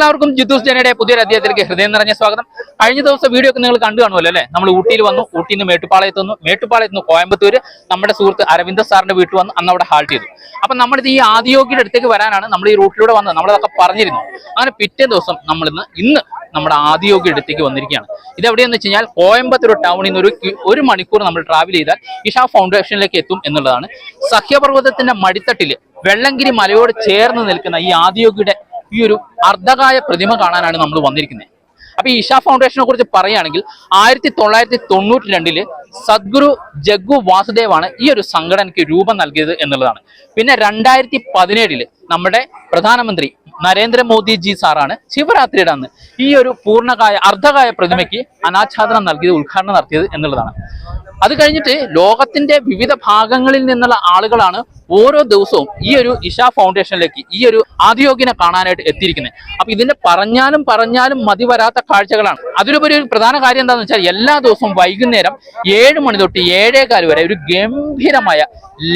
എല്ലാവർക്കും ജിദ്ദൂസ് ജനയുടെ പുതിയൊരു അധ്യായത്തിലേക്ക് ഹൃദയം നിറഞ്ഞ സ്വാഗതം. കഴിഞ്ഞ ദിവസം വീഡിയോ ഒക്കെ നിങ്ങൾ കണ്ടു കാണുമല്ലോ അല്ലേ? നമ്മൾ ഊട്ടിയിൽ വന്നു. ഊട്ടിയിൽ നിന്ന് മേട്ടുപ്പാളയത്ത് വന്നു. മേട്ടുപ്പാളയത്ത് നിന്ന് കോയമ്പത്തൂര് നമ്മുടെ സുഹൃത്ത് അരവിന്ദ് സാറിന്റെ വീട്ടിൽ വന്ന് അന്ന് അവിടെ ഹാൾട്ട് ചെയ്തു. അപ്പൊ നമ്മളിത് ഈ ആദിയോഗിയുടെ അടുത്തേക്ക് വരാനാണ് നമ്മൾ ഈ റൂട്ടിലൂടെ വന്നത്. നമ്മളതൊക്കെ പറഞ്ഞിരുന്നു. അങ്ങനെ പിറ്റേ ദിവസം നമ്മളിന്ന് ഇന്ന് നമ്മുടെ ആദിയോഗി അടുത്തേക്ക് വന്നിരിക്കുകയാണ്. ഇത് എവിടെയെന്ന് വെച്ച് കഴിഞ്ഞാൽ കോയമ്പത്തൂർ ടൗണിൽ നിന്ന് ഒരു ഒരു മണിക്കൂർ നമ്മൾ ട്രാവൽ ചെയ്താൽ ഇഷ ഫൗണ്ടേഷനിലേക്ക് എത്തും എന്നുള്ളതാണ്. സഖ്യപർവതത്തിന്റെ മടിത്തട്ടിൽ വെള്ളങ്കിരി മലയോട് ചേർന്ന് നിൽക്കുന്ന ഈ ആദിയോഗിയുടെ ഈ ഒരു അർദ്ധകായ പ്രതിമ കാണാനാണ് നമ്മൾ വന്നിരിക്കുന്നത്. അപ്പൊ ഈ ഇഷ ഫൗണ്ടേഷനെ കുറിച്ച് പറയുകയാണെങ്കിൽ ആയിരത്തി തൊള്ളായിരത്തി തൊണ്ണൂറ്റി രണ്ടിൽ സദ്ഗുരു ജഗ്ഗു വാസുദേവാണ് ഈ ഒരു സംഘടനയ്ക്ക് രൂപം നൽകിയത് എന്നുള്ളതാണ്. പിന്നെ രണ്ടായിരത്തി പതിനേഴിൽ നമ്മുടെ പ്രധാനമന്ത്രി നരേന്ദ്രമോദിജി സാറാണ് ശിവരാത്രിയുടെ അന്ന് ഈ ഒരു പൂർണകായ അർദ്ധകായ പ്രതിമയ്ക്ക് അനാച്ഛാദനം നൽകിയത് ഉദ്ഘാടനം നടത്തിയത് എന്നുള്ളതാണ്. അത് കഴിഞ്ഞിട്ട് ലോകത്തിന്റെ വിവിധ ഭാഗങ്ങളിൽ നിന്നുള്ള ആളുകളാണ് ഓരോ ദിവസവും ഈ ഒരു ഇഷ ഫൗണ്ടേഷനിലേക്ക് ഈ ഒരു ആദ്യോഗിനെ കാണാനായിട്ട് എത്തിയിരിക്കുന്നത്. അപ്പൊ ഇതിന്റെ പറഞ്ഞാലും പറഞ്ഞാലും മതി വരാത്ത കാഴ്ചകളാണ്. അതിലുപരി ഒരു പ്രധാന കാര്യം എന്താണെന്ന് വെച്ചാൽ എല്ലാ ദിവസവും വൈകുന്നേരം ഏഴ് മണി തൊട്ട് ഏഴേകാൽ വരെ ഒരു ഗംഭീരമായ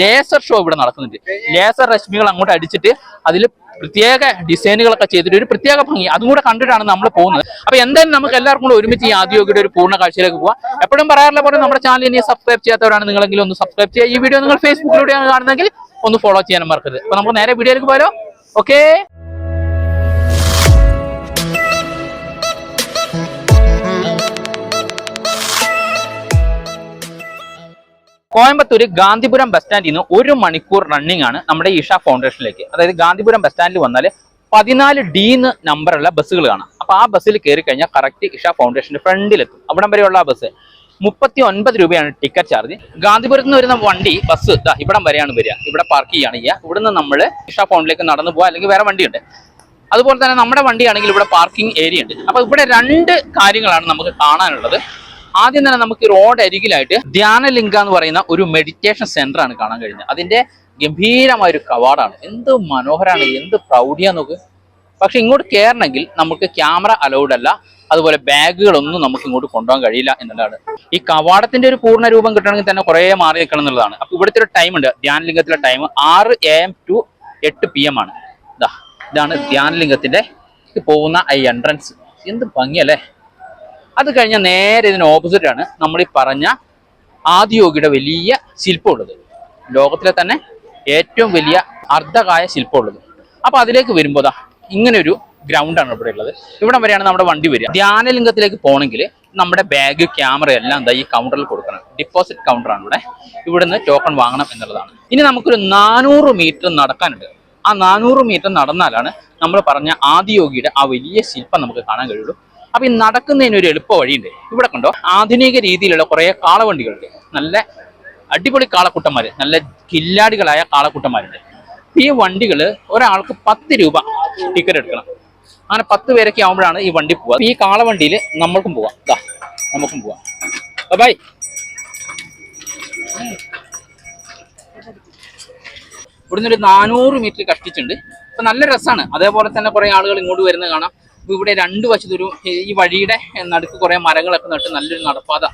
ലേസർ ഷോ ഇവിടെ നടക്കുന്നുണ്ട്. ലേസർ രശ്മികൾ അങ്ങോട്ട് അടിച്ചിട്ട് അതിൽ പ്രത്യേക ഡിസൈനുകളൊക്കെ ചെയ്തിട്ട് ഒരു പ്രത്യേക ഭംഗി. അതും കൂടെ കണ്ടിട്ടാണ് നമ്മൾ പോകുന്നത്. അപ്പൊ എന്തായാലും നമുക്ക് എല്ലാവർക്കും കൂടെ ഒരുമിച്ച് ഈ ആദ്യോഗിയുടെ ഒരു പൂർണ കാഴ്ചയിലേക്ക് പോവാം. എപ്പോഴും പറയാറുള്ള പോലെ നമ്മുടെ ചാനൽ ഇനി സബ്സ്ക്രൈബ് ചെയ്യാത്തവരാണ് നിങ്ങളെങ്കിലും ഒന്ന് സബ്സ്ക്രൈബ് ചെയ്യുക. ഈ വീഡിയോ നിങ്ങൾ ഫേസ്ബുക്കിലൂടെയാണ് കാണുന്നതെങ്കിൽ ഒന്ന് ഫോളോ ചെയ്യാനും മറക്കരുത്. അപ്പൊ നമുക്ക് നേരെ വീഡിയോയിലേക്ക് പോയാലോ? ഓക്കേ കോയമ്പത്തൂര് ഗാന്ധിപുരം ബസ് സ്റ്റാൻഡിൽ നിന്ന് ഒരു മണിക്കൂർ റണ്ണിംഗ് ആണ് നമ്മുടെ ഇഷ ഫൗണ്ടേഷനിലേക്ക് അതായത് ഗാന്ധിപുരം ബസ് സ്റ്റാൻഡിൽ വന്നാൽ പതിനാല് ഡി എന്ന് നമ്പറുള്ള ബസ്സുകൾ കാണാം. അപ്പൊ ആ ബസ്സിൽ കയറി കഴിഞ്ഞാൽ കറക്റ്റ് ഇഷ ഫൗണ്ടേഷന്റെ ഫ്രണ്ടിലെത്തും. അവിടം വരെയുള്ള ആ ബസ് മുപ്പത്തി ഒൻപത് രൂപയാണ് ടിക്കറ്റ് ചാർജ് ഗാന്ധിപുരത്ത് നിന്ന് വരുന്ന വണ്ടി ബസ് ഇതാ ഇവിടം വരെയാണ് വരിക. ഇവിടെ പാർക്ക് ചെയ്യുകയാണ് ചെയ്യുക. ഇവിടുന്ന് നമ്മൾ ഇഷ ഫൗണ്ടിലേക്ക് നടന്നു പോകാം അല്ലെങ്കിൽ വേറെ വണ്ടിയുണ്ട്. അതുപോലെ തന്നെ നമ്മുടെ വണ്ടിയാണെങ്കിൽ ഇവിടെ പാർക്കിംഗ് ഏരിയ ഉണ്ട്. അപ്പൊ ഇവിടെ രണ്ട് കാര്യങ്ങളാണ് നമുക്ക് കാണാനുള്ളത്. ആദ്യം തന്നെ നമുക്ക് റോഡ് അരികിലായിട്ട് ധ്യാനലിംഗ എന്ന് പറയുന്ന ഒരു മെഡിറ്റേഷൻ സെന്റർ ആണ് കാണാൻ കഴിഞ്ഞത്. അതിന്റെ ഗംഭീരമായ ഒരു കവാടാണ്. എന്ത് മനോഹരമാണ് എന്ത് പ്രൗഢിയാ നോക്ക്. പക്ഷെ ഇങ്ങോട്ട് കയറണമെങ്കിൽ നമുക്ക് ക്യാമറ അലൗഡ് അല്ല. അതുപോലെ ബാഗുകളൊന്നും നമുക്ക് ഇങ്ങോട്ട് കൊണ്ടുപോകാൻ കഴിയില്ല എന്നുള്ളതാണ്. ഈ കവാടത്തിന്റെ ഒരു പൂർണ രൂപം കിട്ടണമെങ്കിൽ തന്നെ കുറേ മാറി നിൽക്കണം എന്നുള്ളതാണ്. അപ്പൊ ഇവിടുത്തെ ഒരു ടൈം ഉണ്ട്. ധ്യാനലിംഗത്തിലെ ടൈം ആറ് എ എം ടു എട്ട് പി എം ആണ്. ഇതാ ഇതാണ് ധ്യാനലിംഗത്തിന്റെ പോകുന്ന ഈ എൻട്രൻസ് എന്ത് ഭംഗിയല്ലേ? അത് കഴിഞ്ഞാൽ നേരെ ഇതിന് ഓപ്പോസിറ്റ് ആണ് നമ്മൾ ഈ പറഞ്ഞ ആദിയോഗിയുടെ വലിയ ശില്പമുള്ളത്. ലോകത്തിലെ തന്നെ ഏറ്റവും വലിയ അർദ്ധകായ ശില്പമുള്ളത്. അപ്പോൾ അതിലേക്ക് വരുമ്പോൾ ദാ ഇങ്ങനെ ഒരു ഗ്രൗണ്ടാണ് ഇവിടെ ഉള്ളത്. ഇവിടെ വരെയാണ് നമ്മുടെ വണ്ടി വരിക. ധ്യാനലിംഗത്തിലേക്ക് പോകണമെങ്കിൽ നമ്മുടെ ബാഗ് ക്യാമറ എല്ലാം എന്താ ഈ കൗണ്ടറിൽ കൊടുക്കണം. ഡിപ്പോസിറ്റ് കൗണ്ടറാണ് ഇവിടെ. ഇവിടുന്ന് ടോക്കൺ വാങ്ങണം എന്നുള്ളതാണ്. ഇനി നമുക്കൊരു നാനൂറ് മീറ്റർ നടക്കാനുണ്ട്. ആ നാനൂറ് മീറ്റർ നടന്നാലാണ് നമ്മൾ പറഞ്ഞ ആദിയോഗിയുടെ ആ വലിയ ശില്പം നമുക്ക് കാണാൻ കഴിയുള്ളൂ. അപ്പൊ ഈ നടക്കുന്നതിന് ഒരു എളുപ്പ വഴിയുണ്ട്. ഇവിടെ കണ്ടോ? ആധുനിക രീതിയിലുള്ള കുറെ കാളവണ്ടികളുണ്ട്. നല്ല അടിപൊളി കാളക്കൂട്ടന്മാര് നല്ല കില്ലാടികളായ കാളക്കുട്ടന്മാരുണ്ട്. ഈ വണ്ടികൾ ഒരാൾക്ക് പത്ത് രൂപ ടിക്കറ്റ് എടുക്കണം. അങ്ങനെ പത്ത് പേരൊക്കെ ആകുമ്പോഴാണ് ഈ വണ്ടി പോവുക. ഈ കാളവണ്ടിയിൽ നമ്മൾക്കും പോവാം. ദാ നമുക്കും പോവാം. ബൈ ഇവിടുന്ന് ഒരു നാനൂറ് മീറ്റർ കഷ്ടിച്ചിട്ടുണ്ട്. അപ്പൊ നല്ല രസമാണ് അതേപോലെ തന്നെ കുറെ ആളുകൾ ഇങ്ങോട്ട് വരുന്നത് കാണാം. ഇവിടെ രണ്ട് വശത്തൊരു ഈ വഴിയുടെ നടുക്ക് കുറേ മരങ്ങളൊക്കെ നട്ട് നല്ലൊരു നടപ്പാത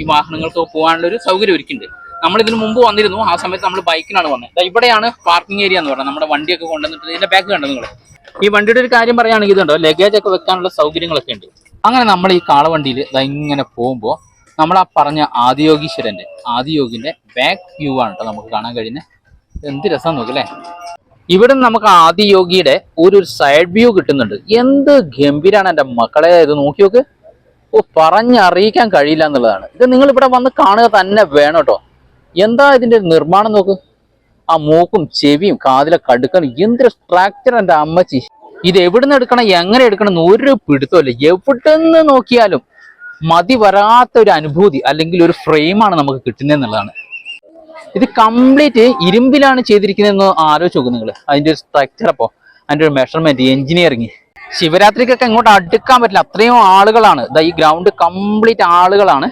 ഈ വാഹനങ്ങൾക്ക് പോകാനുള്ളൊരു സൗകര്യം ഒരുക്കുന്നുണ്ട് നമ്മൾ ഇതിനു മുമ്പ് വന്നിരുന്നു. ആ സമയത്ത് നമ്മൾ ബൈക്കിനാണ് വന്നത്. ഇവിടെയാണ് പാർക്കിംഗ് ഏരിയ എന്ന് പറയുന്നത്. നമ്മുടെ വണ്ടിയൊക്കെ കൊണ്ടുവന്നിട്ട് ഇതിന്റെ ബാക്ക് കണ്ടു നിങ്ങൾ ഈ വണ്ടിയുടെ ഒരു കാര്യം പറയുകയാണെങ്കിൽ ഇതുണ്ടോ? ലഗേജ് ഒക്കെ വെക്കാനുള്ള സൗകര്യങ്ങളൊക്കെ ഉണ്ട്. അങ്ങനെ നമ്മൾ ഈ കാളവണ്ടിയിൽ ദാ ഇങ്ങനെ പോകുമ്പോൾ നമ്മൾ ആ പറഞ്ഞ ആദിയോഗീശ്വരന്റെ ആദിയോഗിന്റെ ബാക്ക് വ്യൂ ആണ് കേട്ടോ നമുക്ക് കാണാൻ കഴിയുന്നത്. എന്ത് രസം നോക്കല്ലേ ഇവിടെ നമുക്ക് ആദിയോഗിയുടെ ഒരു സൈഡ് വ്യൂ കിട്ടുന്നുണ്ട്. എന്ത് ഗംഭീരാണ് എന്റെ മക്കളെ ഇത് നോക്കി നോക്ക്. ഓ പറഞ്ഞറിയിക്കാൻ കഴിയില്ല എന്നുള്ളതാണ്. ഇത് നിങ്ങൾ ഇവിടെ വന്ന് കാണുക തന്നെ വേണം കേട്ടോ. എന്താ ഇതിന്റെ നിർമ്മാണം നോക്ക്? ആ മൂക്കും ചെവിയും കാതിലെ കടുക്കണം. എന്തൊരു സ്ട്രാക്ചർ എന്റെ അമ്മച്ചി. ഇത് എവിടുന്ന് എടുക്കണം എങ്ങനെ എടുക്കണം എന്ന് ഒരു പിടുത്തമല്ല എവിടുന്ന് നോക്കിയാലും മതി വരാത്ത ഒരു അനുഭൂതി അല്ലെങ്കിൽ ഒരു ഫ്രെയിമാണ് നമുക്ക് കിട്ടുന്നത് എന്നുള്ളതാണ്. ഇത് കംപ്ലീറ്റ് ഇരുമ്പിലാണ് ചെയ്തിരിക്കുന്നതെന്ന് ആലോചിച്ച് നോക്കും നിങ്ങൾ അതിന്റെ ഒരു സ്ട്രക്ചർ അപ്പോ അതിന്റെ ഒരു മെഷർമെന്റ് എഞ്ചിനീയറിങ് ശിവരാത്രിക്കൊക്കെ ഇങ്ങോട്ട് അടുക്കാൻ പറ്റില്ല. അത്രയും ആളുകളാണ്. ഇതാ ഈ ഗ്രൗണ്ട് കംപ്ലീറ്റ് ആളുകളാണ്.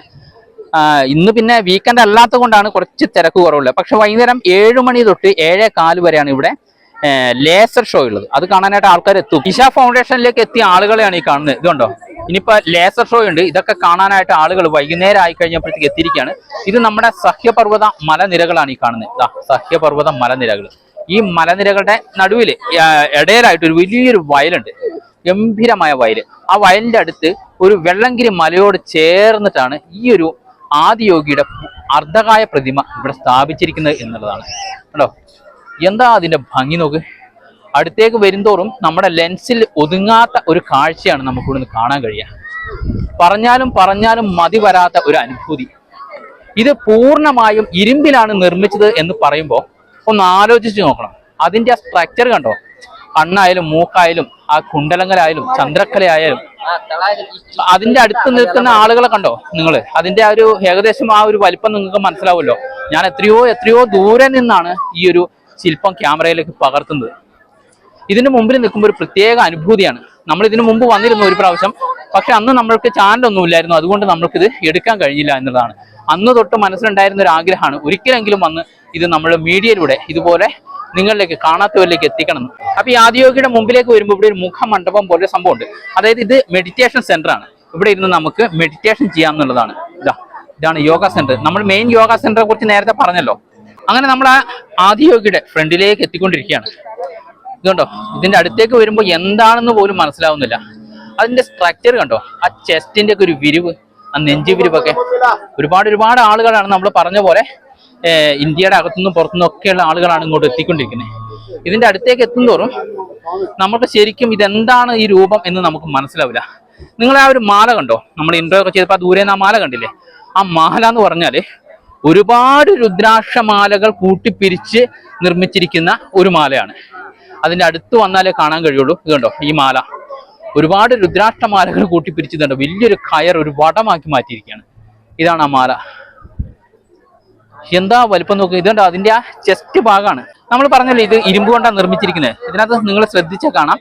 ഇന്ന് പിന്നെ വീക്കെൻഡ് അല്ലാത്ത കൊണ്ടാണ് കുറച്ച് തിരക്ക് കുറവുള്ളത്. പക്ഷെ വൈകുന്നേരം ഏഴ് മണി തൊട്ട് ഏഴേ കാൽ വരെയാണ് ഇവിടെ ലേസർ ഷോ ഉള്ളത്. അത് കാണാനായിട്ട് ആൾക്കാർ എത്തും. ഇഷ ഫൗണ്ടേഷനിലേക്ക് എത്തിയ ആളുകളെയാണ് ഈ കാണുന്നത്. ഇതുണ്ടോ? ഇനിയിപ്പോ ലേസർ ഷോ ഉണ്ട്. ഇതൊക്കെ കാണാനായിട്ട് ആളുകൾ വൈകുന്നേരം ആയി കഴിഞ്ഞപ്പോഴത്തേക്ക് എത്തിയിരിക്കുകയാണ്. ഇത് നമ്മുടെ സഹ്യപർവത മലനിരകളാണ് ഈ കാണുന്നത്. സഹ്യപർവത മലനിരകൾ. ഈ മലനിരകളുടെ നടുവിൽ ഇടയിലായിട്ട് ഒരു വലിയൊരു വയലുണ്ട്. ഗംഭീരമായ വയൽ. ആ വയലിന്റെ അടുത്ത് ഒരു വെള്ളങ്കിരി മലയോട് ചേർന്നിട്ടാണ് ഈ ഒരു ആദിയോഗിയുടെ അർദ്ധകായ പ്രതിമ ഇവിടെ സ്ഥാപിച്ചിരിക്കുന്നത് എന്നുള്ളതാണ്. കേട്ടോ എന്താ അതിന്റെ ഭംഗി നോക്ക്. അടുത്തേക്ക് വരുംതോറും നമ്മുടെ ലെൻസിൽ ഒതുങ്ങാത്ത ഒരു കാഴ്ചയാണ് നമുക്ക് ഇവിടുന്ന് കാണാൻ കഴിയുക. പറഞ്ഞാലും പറഞ്ഞാലും മതി വരാത്ത ഒരു അനുഭൂതി. ഇത് പൂർണമായും ഇരുമ്പിലാണ് നിർമ്മിച്ചത് എന്ന് പറയുമ്പോൾ ഒന്ന് ആലോചിച്ച് നോക്കണം. അതിന്റെ ആ സ്ട്രക്ചർ കണ്ടോ? കണ്ണായാലും മൂക്കായാലും ആ കുണ്ടലങ്ങലായാലും ചന്ദ്രക്കലയായാലും അതിന്റെ അടുത്ത് നിൽക്കുന്ന ആളുകളെ കണ്ടോ നിങ്ങൾ? അതിന്റെ ആ ഒരു ഏകദേശം ആ ഒരു വലിപ്പം നിങ്ങൾക്ക് മനസ്സിലാവുമല്ലോ. ഞാൻ എത്രയോ എത്രയോ ദൂരെ നിന്നാണ് ഈ ഒരു ശില്പം ക്യാമറയിലേക്ക് പകർത്തുന്നത്. ഇതിന് മുമ്പിൽ നിൽക്കുമ്പോൾ ഒരു പ്രത്യേക അനുഭൂതിയാണ്. നമ്മൾ ഇതിനു മുമ്പ് വന്നിരുന്നു ഒരു പ്രാവശ്യം. പക്ഷെ അന്ന് നമ്മൾക്ക് ചാനലൊന്നും ഇല്ലായിരുന്നു. അതുകൊണ്ട് നമ്മൾക്കിത് എടുക്കാൻ കഴിഞ്ഞില്ല എന്നുള്ളതാണ്. അന്ന് തൊട്ട് മനസ്സിലുണ്ടായിരുന്ന ഒരു ആഗ്രഹമാണ്. ഒരിക്കലെങ്കിലും വന്ന് ഇത് നമ്മൾ മീഡിയയിലൂടെ ഇതുപോലെ നിങ്ങളിലേക്ക് കാണാത്തവരിലേക്ക് എത്തിക്കണം. അപ്പോൾ അപ്പൊ ഈ ആദിയോഗിയുടെ മുമ്പിലേക്ക് വരുമ്പോൾ ഇവിടെ ഒരു മുഖമണ്ഡപം പോലെ സംഭവമുണ്ട്. അതായത് ഇത് മെഡിറ്റേഷൻ സെന്റർ ആണ്. ഇവിടെ ഇരുന്ന് നമുക്ക് മെഡിറ്റേഷൻ ചെയ്യാം എന്നുള്ളതാണ്. ഇതാ ഇതാണ് യോഗ സെന്റർ നമ്മൾ മെയിൻ യോഗ സെന്ററെ കുറിച്ച് നേരത്തെ പറഞ്ഞല്ലോ. അങ്ങനെ നമ്മൾ ആ ആദിയോഗിയുടെ ഫ്രണ്ടിലേക്ക് എത്തിക്കൊണ്ടിരിക്കുകയാണ്. ഇതുണ്ടോ? ഇതിന്റെ അടുത്തേക്ക് വരുമ്പോൾ എന്താണെന്ന് പോലും മനസ്സിലാവുന്നില്ല. അതിന്റെ സ്ട്രക്ചർ കണ്ടോ? ആ ചെസ്റ്റിന്റെ ഒക്കെ ഒരു വിരിവ് ആ നെഞ്ചു വിരിവൊക്കെ. ഒരുപാട് ഒരുപാട് ആളുകളാണ് നമ്മൾ പറഞ്ഞ പോലെ ഇന്ത്യയുടെ അകത്തുനിന്നും പുറത്തുനിന്നും ഒക്കെയുള്ള ആളുകളാണ് ഇങ്ങോട്ട് എത്തിക്കൊണ്ടിരിക്കുന്നത്. ഇതിന്റെ അടുത്തേക്ക് എത്തുന്തോറും നമുക്ക് ശരിക്കും ഇതെന്താണ് ഈ രൂപം എന്ന് നമുക്ക് മനസ്സിലാവില്ല. നിങ്ങൾ ആ ഒരു മാല കണ്ടോ? നമ്മൾ ഇൻട്രോ ഒക്കെ ചെയ്തപ്പോൾ ആ ദൂരെ നിന്ന് ആ മാല കണ്ടില്ലേ? ആ മാല എന്ന് പറഞ്ഞാൽ ഒരുപാട് രുദ്രാക്ഷമാലകൾ കൂട്ടിപ്പിരിച്ച് നിർമ്മിച്ചിരിക്കുന്ന ഒരു മാലയാണ്. അതിന്റെ അടുത്ത് വന്നാലേ കാണാൻ കഴിയുള്ളൂ. ഇത് കണ്ടോ? ഈ മാല. ഒരുപാട് രുദ്രാക്ഷമാലകൾ കൂട്ടിപ്പിരിച്ചിട്ടുണ്ട്. വലിയൊരു കയർ ഒരു വടമാക്കി മാറ്റിയിരിക്കുകയാണ്. ഇതാണ് ആ മാല. എന്താ വലിപ്പം നോക്കുക ഇതുണ്ട് അതിന്റെ ആ ചെസ്റ്റ് ഭാഗമാണ്. നമ്മൾ പറഞ്ഞല്ലോ ഇത് ഇരുമ്പ് കൊണ്ടാണ് നിർമ്മിച്ചിരിക്കുന്നത്. ഇതിനകത്ത് നിങ്ങൾ ശ്രദ്ധിച്ചാൽ കാണാം.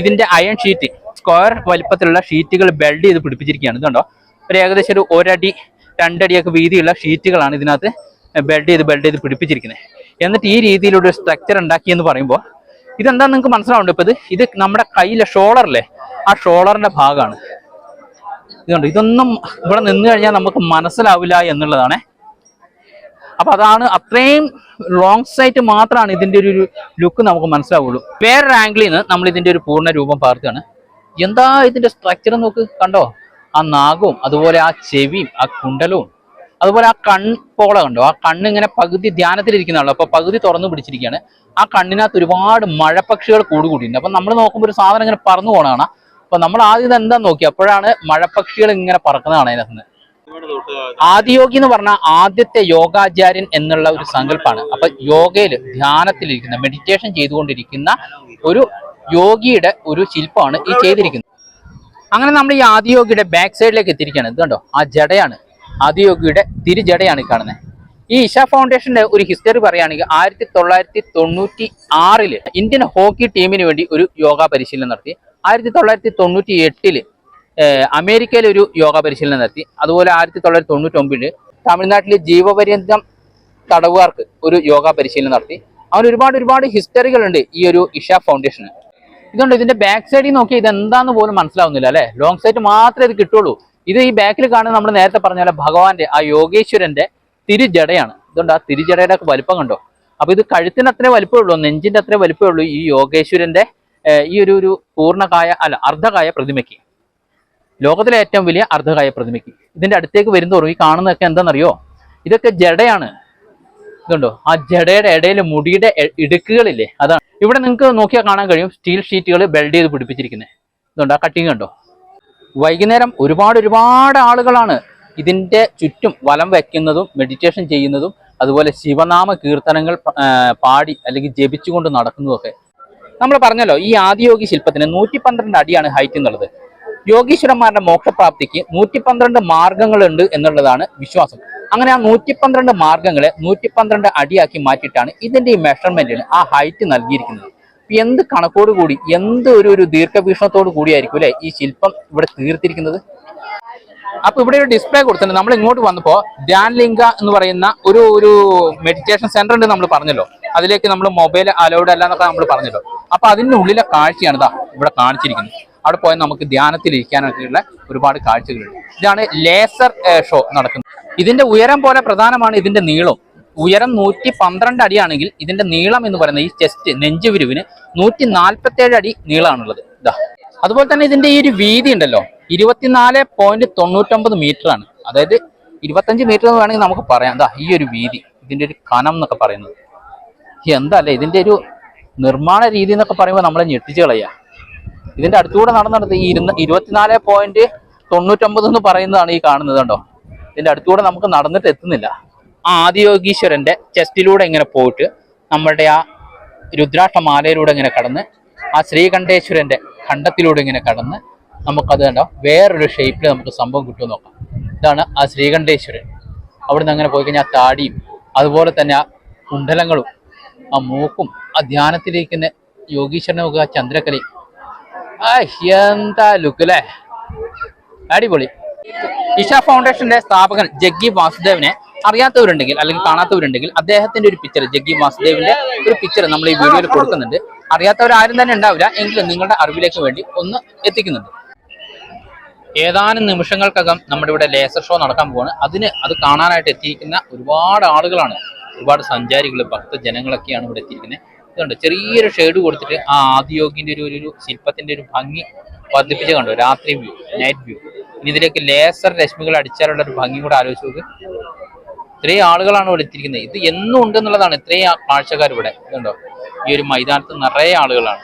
ഇതിന്റെ അയൺ ഷീറ്റ് സ്ക്വയർ വലിപ്പത്തിലുള്ള ഷീറ്റുകൾ ബെൽഡ് ചെയ്ത് പിടിപ്പിച്ചിരിക്കുകയാണ്. ഇതുണ്ടോ ഒരു ഏകദേശം ഒരു ഒരടി രണ്ടടിയൊക്കെ വീതിയുള്ള ഷീറ്റുകളാണ് ഇതിനകത്ത് ബെൽഡ് ചെയ്ത് ബെൽഡ് ചെയ്ത് പിടിപ്പിച്ചിരിക്കുന്നത്. എന്നിട്ട് ഈ രീതിയിലൊരു സ്ട്രക്ചർ ഉണ്ടാക്കി എന്ന് പറയുമ്പോൾ ഇതെന്താ നിങ്ങൾക്ക് മനസ്സിലാവുന്നുണ്ട് ഇപ്പൊ ഇത്? ഇത് നമ്മുടെ കയ്യിലെ ഷോളറില്ലേ ആ ഷോളറിന്റെ ഭാഗമാണ് ഇതുണ്ട്. ഇതൊന്നും ഇവിടെ നിന്ന് കഴിഞ്ഞാൽ നമുക്ക് മനസ്സിലാവില്ല എന്നുള്ളതാണ്. അപ്പൊ അതാണ് അത്രയും ലോങ് സൈറ്റ് മാത്രമാണ് ഇതിന്റെ ഒരു ലുക്ക് നമുക്ക് മനസ്സിലാവുള്ളൂ. വേറൊരു ആംഗിളിൽ നിന്ന് നമ്മൾ ഇതിന്റെ ഒരു പൂർണ രൂപം പകർത്തുകയാണ് എന്താ ഇതിന്റെ സ്ട്രക്ചർ നോക്ക്. കണ്ടോ? ആ നാഗവും അതുപോലെ ആ ചെവിയും ആ കുണ്ടലവും അതുപോലെ ആ കൺപോള കണ്ടോ? ആ കണ്ണ് ഇങ്ങനെ പകുതി ധ്യാനത്തിലിരിക്കുന്നതാണല്ലോ അപ്പൊ പകുതി തുറന്നു പിടിച്ചിരിക്കുകയാണ്. ആ കണ്ണിനകത്ത് ഒരുപാട് മഴപ്പക്ഷികൾ കൂടുകൂടിയിട്ടുണ്ട്. അപ്പൊ നമ്മൾ നോക്കുമ്പോൾ ഒരു സാധനം ഇങ്ങനെ പറന്നു പോകണതാണ് അപ്പൊ നമ്മൾ ആദ്യം എന്താ നോക്കി? അപ്പോഴാണ് മഴപ്പക്ഷികൾ ഇങ്ങനെ പറക്കുന്നതാണ് അതിനകത്ത് നിന്ന്. ആദിയോഗി എന്ന് പറഞ്ഞ ആദ്യത്തെ യോഗാചാര്യൻ എന്നുള്ള ഒരു സങ്കല്പമാണ് അപ്പൊ യോഗയിൽ ധ്യാനത്തിലിരിക്കുന്ന മെഡിറ്റേഷൻ ചെയ്തുകൊണ്ടിരിക്കുന്ന ഒരു യോഗിയുടെ ഒരു ശില്പമാണ് ഈ ചെയ്തിരിക്കുന്നത്. അങ്ങനെ നമ്മൾ ഈ ആദിയോഗിയുടെ ബാക്ക് സൈഡിലേക്ക് എത്തിയിരിക്കുകയാണ്. ഇത് കണ്ടോ? ആ ജടയാണ്. ആദിയോഗിയുടെ തിരുജടയാണ് കാണുന്നത് ഈ ഇഷ ഫൗണ്ടേഷന്റെ ഒരു ഹിസ്റ്ററി പറയുകയാണെങ്കിൽ ആയിരത്തി തൊള്ളായിരത്തി തൊണ്ണൂറ്റി ആറിൽ ഇന്ത്യൻ ഹോക്കി ടീമിന് വേണ്ടി ഒരു യോഗ പരിശീലനം നടത്തി. ആയിരത്തി തൊള്ളായിരത്തി തൊണ്ണൂറ്റി എട്ടിൽ അമേരിക്കയിൽ ഒരു യോഗ പരിശീലനം നടത്തി. അതുപോലെ ആയിരത്തി തൊള്ളായിരത്തി തൊണ്ണൂറ്റി ഒമ്പതിൽ തമിഴ്നാട്ടിലെ ജീവപര്യന്തം തടവുകാർക്ക് ഒരു യോഗ പരിശീലനം നടത്തി. അങ്ങനെ ഒരുപാട് ഒരുപാട് ഹിസ്റ്ററികളുണ്ട് ഈ ഒരു ഇഷ ഫൗണ്ടേഷന്. ഇതുകൊണ്ട് ഇതിന്റെ ബാക്ക് സൈഡിൽ നോക്കി ഇത് എന്താന്ന് പോലും മനസ്സിലാവുന്നില്ല അല്ലെ? ലോങ് സൈഡ് മാത്രമേ ഇത് കിട്ടുള്ളൂ. ഇത് ഈ ബാക്കിൽ കാണുന്ന നമ്മൾ നേരത്തെ പറഞ്ഞ പോലെ ഭഗവാന്റെ ആ യോഗേശ്വരന്റെ തിരുജടയാണ്. ഇതുകൊണ്ട് ആ തിരുജടയുടെ വലിപ്പം കണ്ടോ? അപ്പൊ ഇത് കഴുത്തിന് അത്രേ വലിപ്പമേ ഉള്ളൂ നെഞ്ചിന്റെ അത്രേ വലിപ്പമേ ഉള്ളൂ ഈ യോഗേശ്വരന്റെ ഈ ഒരു ഒരു പൂർണകായ അല്ല അർദ്ധകായ പ്രതിമയ്ക്ക്. ലോകത്തിലെ ഏറ്റവും വലിയ അർദ്ധകായ പ്രതിമയ്ക്ക്. ഇതിന്റെ അടുത്തേക്ക് വരുന്നതോറും ഈ കാണുന്നതൊക്കെ എന്താണെന്നറിയോ? ഇതൊക്കെ ജടയാണ്. ഇതുണ്ടോ? ആ ജടയുടെ ഇടയിൽ മുടിയുടെ ഇടുക്കുകളില്ലേ? അതാണ്. ഇവിടെ നിങ്ങൾക്ക് നോക്കിയാൽ കാണാൻ കഴിയും സ്റ്റീൽ ഷീറ്റുകൾ ബെൽഡ് ചെയ്ത് പിടിപ്പിച്ചിരിക്കുന്നത്. ഇതുണ്ട് ആ കട്ടിങ് കണ്ടോ? വൈകുന്നേരം ഒരുപാട് ഒരുപാട് ആളുകളാണ് ഇതിന്റെ ചുറ്റും വലം വയ്ക്കുന്നതും മെഡിറ്റേഷൻ ചെയ്യുന്നതും അതുപോലെ ശിവനാമ കീർത്തനങ്ങൾ പാടി അല്ലെങ്കിൽ ജപിച്ചുകൊണ്ട് നടക്കുന്നതൊക്കെ. നമ്മൾ പറഞ്ഞല്ലോ ഈ ആദിയോഗി ശില്പത്തിന് നൂറ്റി പന്ത്രണ്ട് അടിയാണ് ഹൈറ്റ് എന്നുള്ളത്. യോഗീശ്വരന്മാരുടെ മോക്ഷപ്രാപ്തിക്ക് നൂറ്റി പന്ത്രണ്ട് മാർഗങ്ങളുണ്ട് എന്നുള്ളതാണ് വിശ്വാസം. അങ്ങനെ ആ നൂറ്റി പന്ത്രണ്ട് മാർഗങ്ങളെ നൂറ്റി പന്ത്രണ്ട് അടിയാക്കി മാറ്റിയിട്ടാണ് ഇതിന്റെ ഈ മെഷർമെന്റിന് ആ ഹൈറ്റ് നൽകിയിരിക്കുന്നത്. എന്ത് കണക്കോട് കൂടി എന്ത് ഒരു ഒരു ദീർഘവീക്ഷണത്തോട് കൂടിയായിരിക്കും അല്ലെ ഈ ശില്പം ഇവിടെ തീർത്തിരിക്കുന്നത്? അപ്പൊ ഇവിടെ ഒരു ഡിസ്പ്ലേ കൊടുത്തിട്ടുണ്ട്. നമ്മൾ ഇങ്ങോട്ട് വന്നപ്പോ ധ്യാൻ ലിംഗ എന്ന് പറയുന്ന ഒരു ഒരു മെഡിറ്റേഷൻ സെന്റർ ഉണ്ട് നമ്മൾ പറഞ്ഞല്ലോ. അതിലേക്ക് നമ്മൾ മൊബൈൽ അലൗഡ് അല്ല എന്നൊക്കെ നമ്മൾ പറഞ്ഞല്ലോ. അപ്പൊ അതിന്റെ ഉള്ളിലെ കാഴ്ചയാണ് ഇതാ ഇവിടെ കാണിച്ചിരിക്കുന്നത്. അവിടെ പോയാൽ നമുക്ക് ധ്യാനത്തിൽ ഇരിക്കാനൊക്കെയുള്ള ഒരുപാട് കാഴ്ചകളുണ്ട്. ഇതാണ് ലേസർ ഷോ നടക്കുന്നത്. ഇതിന്റെ ഉയരം പോലെ പ്രധാനമാണ് ഇതിന്റെ നീളം ഉയരം നൂറ്റി പന്ത്രണ്ട് അടിയാണെങ്കിൽ ഇതിന്റെ നീളം എന്ന് പറയുന്ന ഈ ചെസ്റ്റ് നെഞ്ചുവിരിവിന് നൂറ്റി നാൽപ്പത്തി ഏഴ് അടി നീളമാണുള്ളത് ഇതാ അതുപോലെ തന്നെ ഇതിന്റെ ഈ ഒരു വീതി ഉണ്ടല്ലോ ഇരുപത്തിനാല് പോയിന്റ് തൊണ്ണൂറ്റൊമ്പത് മീറ്റർ ആണ്. അതായത് ഇരുപത്തഞ്ച് മീറ്റർ എന്ന് വേണമെങ്കിൽ നമുക്ക് പറയാം. എന്താ ഈ ഒരു വീതി ഇതിന്റെ ഒരു കനം എന്നൊക്കെ പറയുന്നത്. എന്താ അല്ലേ ഇതിന്റെ ഒരു നിർമ്മാണ രീതി എന്നൊക്കെ പറയുമ്പോൾ നമ്മളെ ഞെട്ടിച്ച് കളയാ. ഇതിന്റെ അടുത്തുകൂടെ നടന്നിടത്ത് ഈ ഇരുന്ന ഇരുപത്തിനാല് പോയിന്റ് തൊണ്ണൂറ്റൊമ്പത് എന്ന് പറയുന്നതാണ് ഈ കാണുന്നത് കണ്ടോ. ഇതിന്റെ അടുത്തുകൂടെ നമുക്ക് നടന്നിട്ട് എത്തുന്നില്ല. ആ ആദിയോഗീശ്വരന്റെ ചെസ്റ്റിലൂടെ ഇങ്ങനെ പോയിട്ട് നമ്മളുടെ ആ രുദ്രാക്ഷമാലയിലൂടെ ഇങ്ങനെ കടന്ന് ആ ശ്രീകണ്ഠേശ്വരന്റെ ഖണ്ഡത്തിലൂടെ ഇങ്ങനെ കടന്ന് നമുക്കത് കണ്ടോ? വേറൊരു ഷേപ്പിൽ നമുക്ക് സംഭവം കിട്ടുമെന്ന് നോക്കാം. ഇതാണ് ആ ശ്രീകണ്ഠേശ്വരൻ. അവിടെ നിന്ന് അങ്ങനെ പോയി കഴിഞ്ഞാൽ ആ താടിയും അതുപോലെ തന്നെ ആ കുണ്ഡലങ്ങളും ആ മൂക്കും ആ ധ്യാനത്തിലിരിക്കുന്ന യോഗീശ്വരനെ നോക്കുക ആ ചന്ദ്രക്കലയും ആ എന്താ ലുക്ക് അടിപൊളി. ഇഷ ഫൗണ്ടേഷന്റെ സ്ഥാപകൻ ജഗ്ഗി വാസുദേവനെ അറിയാത്തവരുണ്ടെങ്കിൽ അല്ലെങ്കിൽ കാണാത്തവരുണ്ടെങ്കിൽ അദ്ദേഹത്തിന്റെ ഒരു പിക്ചർ ജഗ്ഗി വാസുദേവിന്റെ ഒരു പിക്ചർ നമ്മൾ ഈ വീഡിയോയിൽ കൊടുക്കുന്നുണ്ട്. അറിയാത്തവർ ആരും തന്നെ ഉണ്ടാവില്ല എങ്കിലും നിങ്ങളുടെ അറിവിലേക്ക് വേണ്ടി ഒന്ന് എത്തിക്കുന്നുണ്ട്. ഏതാനും നിമിഷങ്ങൾക്കകം നമ്മുടെ ഇവിടെ ലേസർ ഷോ നടക്കാൻ പോവാണ്. അതിന് അത് കാണാനായിട്ട് എത്തിയിരിക്കുന്ന ഒരുപാട് ആളുകളാണ്. ഒരുപാട് സഞ്ചാരികൾ ഭക്തജനങ്ങളൊക്കെയാണ് ഇവിടെ എത്തിയിരിക്കുന്നത്. ഇതുണ്ട് ചെറിയൊരു ഷെയ്ഡ് കൊടുത്തിട്ട് ആ ആദിയോഗിന്റെ ഒരു ഒരു ശില്പത്തിന്റെ ഒരു ഭംഗി വർദ്ധിപ്പിച്ച് കണ്ടു. രാത്രി വ്യൂ നൈറ്റ് വ്യൂ ഇനി ഇതിലേക്ക് ലേസർ രശ്മികൾ അടിച്ചാലുള്ള ഒരു ഭംഗി കൂടെ ആലോചിച്ച് നോക്ക്. ഇത്രയും ആളുകളാണ് ഇവിടെ എത്തിയിരിക്കുന്നത്. ഇത് എന്നും ഉണ്ട് എന്നുള്ളതാണ് ഇത്രയും കാഴ്ചക്കാർ ഇവിടെ. ഇതുണ്ടോ? ഈ ഒരു മൈതാനത്ത് നിറയെ ആളുകളാണ്.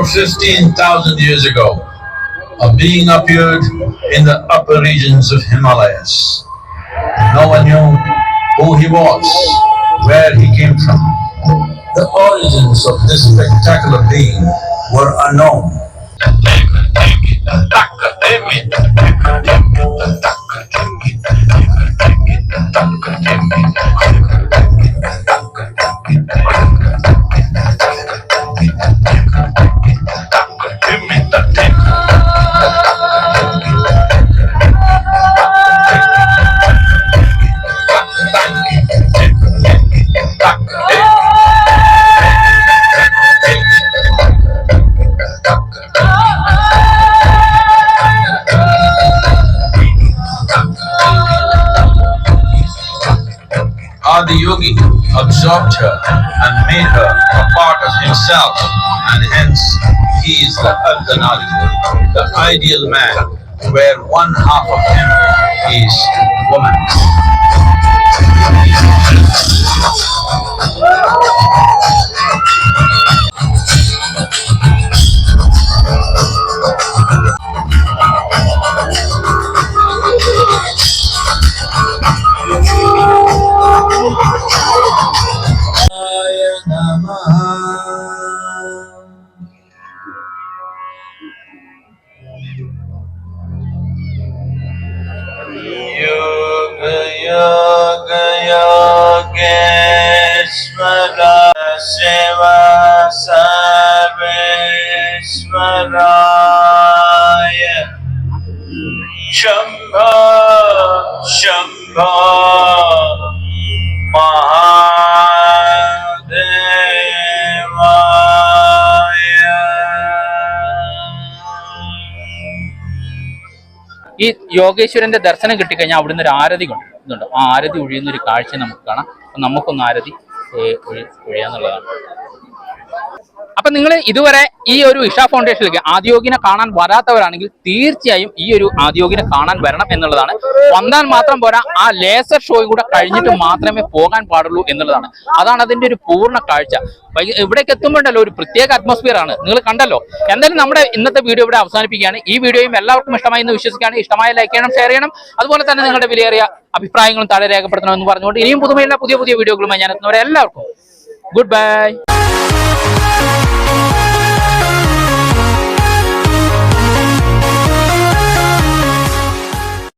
Over 15,000 years ago, a being appeared in the upper regions of Himalayas. No one knew who he was, where he came from. The origins of this spectacular being were unknown. Uh, Adi Yogi absorbed her and made her a part of himself, and hence he is the Ardhanari, the ideal man, where one half of him is woman. ശംഭ Shambho Mahadevaya. ഈ യോഗേശ്വരന്റെ ദർശനം കിട്ടിക്കഴിഞ്ഞാൽ അവിടുന്ന് ഒരു ആരതി കൊണ്ട് ഇതുണ്ട് ആ ആരതി ഒഴിയുന്ന ഒരു കാഴ്ച നമുക്ക് കാണാം. നമുക്കൊന്ന് ആരതി ഒഴി ഒഴിയാന്നുള്ളതാണ്. അപ്പൊ നിങ്ങൾ ഇതുവരെ ഈ ഒരു ഇഷ ഫൗണ്ടേഷനിലേക്ക് ആദ്യോഗിനെ കാണാൻ വരാത്തവരാണെങ്കിൽ തീർച്ചയായും ഈ ഒരു ആദ്യോഗിനെ കാണാൻ വരണം എന്നുള്ളതാണ്. വന്നാൽ മാത്രം പോരാ ആ ലേസർ ഷോയും കൂടെ കഴിഞ്ഞിട്ട് മാത്രമേ പോകാൻ പാടുള്ളൂ എന്നുള്ളതാണ്. അതാണ് അതിന്റെ ഒരു പൂർണ കാഴ്ച. ഇവിടേക്ക് എത്തുമ്പോണ്ടല്ലോ ഒരു പ്രത്യേക അറ്റ്മോസ്ഫിയർ ആണ്. നിങ്ങൾ കണ്ടല്ലോ? എന്തായാലും നമ്മുടെ ഇന്നത്തെ വീഡിയോ ഇവിടെ അവസാനിപ്പിക്കുകയാണ്. ഈ വീഡിയോയും എല്ലാവർക്കും ഇഷ്ടമായി എന്ന് വിശ്വസിക്കുകയാണ്. ഇഷ്ടമായ ലൈക്ക് ചെയ്യണം ഷെയർ ചെയ്യണം. അതുപോലെ തന്നെ നിങ്ങളുടെ വിലയേറിയ അഭിപ്രായങ്ങളും താഴെ രേഖപ്പെടുത്തണമെന്ന് പറഞ്ഞുകൊണ്ട് ഇനിയും പുതുമയുള്ള പുതിയ പുതിയ വീഡിയോകളുമായി ഞാൻ എത്തുന്നവരെ എല്ലാവർക്കും. Good bye